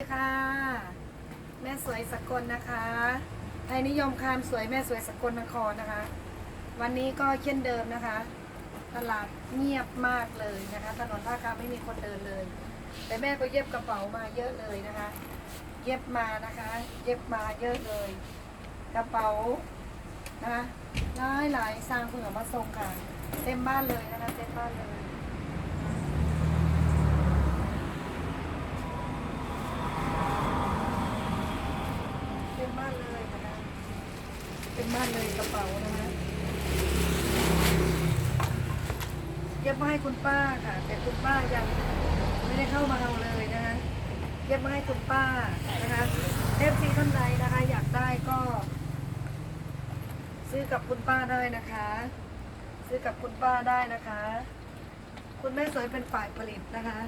ค่ะ แม่สวยสกลนะคะไทยนิยมคามสวยแม่สวยสกลนครนะคะ วันนี้ก็เช่นเดิมนะคะ ตลาดเงียบมากเลยนะคะถนนท่าคาไม่มีคนเดินเลย แต่แม่ก็เย็บกระเป๋ามาเยอะเลยนะคะ เย็บมานะคะ เย็บมาเยอะเลย กระเป๋านะคะหลายหลายสร้างเผื่อมาส่งค่ะเต็มบ้านเลยนะคะเต็มบ้านเลย เต็มบ้านเลยนะคะเต็ มานเลยกระเป๋านะคะเย็บมาให้คุณป้าค่ะ แต่คุณป้ายังไม่ได้เข้ามาเอาเลยนะคะเย็บมาให้คุณป้านะคะเอฟซีท่านใดนะคะ อยากได้ก็ ซื้อกับคุณป้าได้นะคะ ซื้อกับคุณป้าได้นะคะ คุณแม่สวยเป็นฝ่ายผลิตนะคะ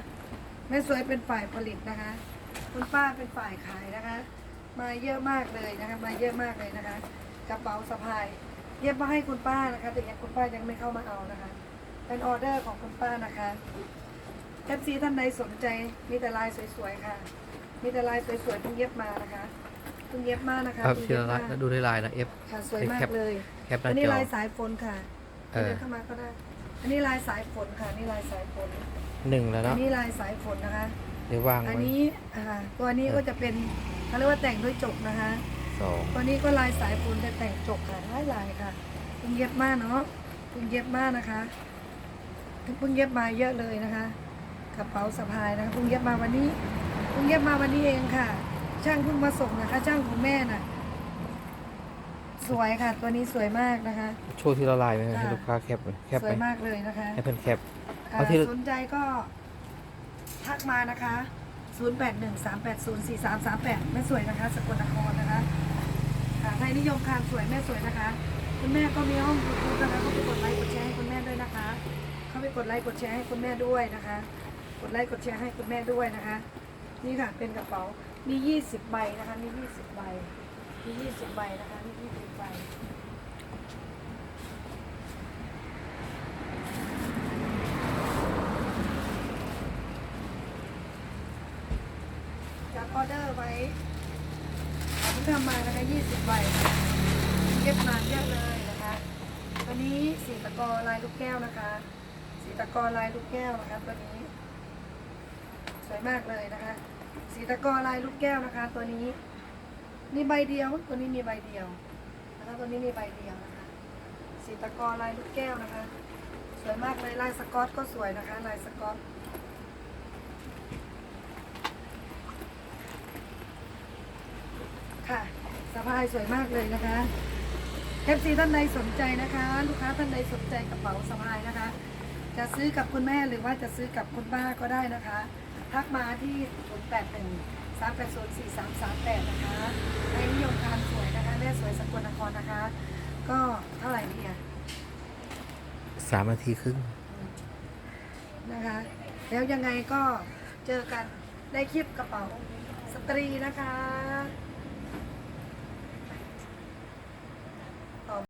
แม่สวยเป็นฝ่ายผลิตนะคะ คุณป้าเป็นฝ่ายขายนะคะ มาเยอะมากเลยนะคะ มาเยอะมากเลยนะคะ กระเป๋าสะพายเย็บมาให้คุณป้านะคะแต่ยังคุณป้ายังไม่เข้ามาเอานะคะ เป็นออเดอร์ของคุณป้านะคะเอฟซีท่านใดสนใจมีแต่ลายสวยๆค่ะ มีแต่ลายสวยๆเพิ่งเย็บมานะคะเพิ่งเย็บมานะคะครับเพิ่งทีเย็บละลายมาดูได้ลายนะเอฟ ค่ะสวยมาแคกป เลย แคปหอัน้านนี้จอลายสายฝนค่ะเออเดินเข้ามาก็ได้ อันนี้ลายสายฝนค่ะนี่ลายสายฝนหนึ่งแล้วอันเนาะนี้ลายสายฝนนะคะ เดี๋ยววางอันไว้ นี้อ่าตัวนี้ก็จะเป็นเขาเรียกว่าแต่งด้วยจกนะคะ สองตัวนี้ก็ลายสายฝนแต่แต่งจกค่ะลายลายค่ะเพิ่งเย็บมาเนาะเพิ่งเย็บมานะคะเพิ่งเย็บมาเยอะเลยนะคะกระเป๋าสะพายนะคะเพิ่งเย็บมาวันนี้เพิ่งเย็บมาวันนี้เองค่ะ ช่างเพิ่งมาส่งนะคะ ช่างของแม่น่ะ สวยค่ะ ตัวนี้สวยมากนะคะ โชว์ทีละลายไหมให้ค่ะลูกค้าแคปเลยแคปสไปวยมากเลยนะคะให้เพิ่นแคปอ่าเอาที่สนใจก็ทักมานะคะ 0813804338แม่สวยนะคะ สกลนครนะคะค่ะไทยนิยมคามสวยแม่สวยนะคะ คุณแม่ก็มีห้องยูทูบนะคะเขาไปกดไลค์กดแชร์ให้คุณแม่ด้วยนะคะ เข้าไปกดไลค์กดแชร์ให้คุณแม่ด้วยนะคะ กดไลค์กดแชร์ให้คุณแม่ด้วยนะคะ นี่ค่ะเป็นกระเป๋ามี 20 ใบนะคะมี 20 ใบมี 20 ใบนะคะมี 20 ใบ จากออเดอร์ไว้ผมทำมานะคะ20ใบเก็บมาเยอะเลยนะคะตัวนี้สีตะกอลายลูกแก้วนะคะ สีตะกอลายลูกแก้วนะคะตัวนี้ สวยมากเลยนะคะ สีตะกอลายลูกแก้วนะคะ ตัวนี้มีใบเดียวตัวนี้มีใบเดียวนะคะตัวนี้มีใบเดียวนะคะสีตะกอลายลูกแก้วนะคะ สวยมากเลยลายสกอตก็สวยนะคะ ลายสกอต ค่ะสะพายสวยมากเลยนะคะ FC ท่านใดสนใจนะคะ ลูกค้าท่านใดสนใจกระเป๋าสะพายนะคะ จะซื้อกับคุณแม่หรือว่าจะซื้อกับคุณป้าก็ได้นะคะ ทักมาที่ 081 380 4338 นะคะในนิยมการสวยนะคะแม่สวยสกลนครนะคะ ก็เท่าไหร่ดีอะสามนาทีครึ่งนะคะ แล้วยังไงก็เจอกันในคลิปกระเป๋าสตรีนะคะ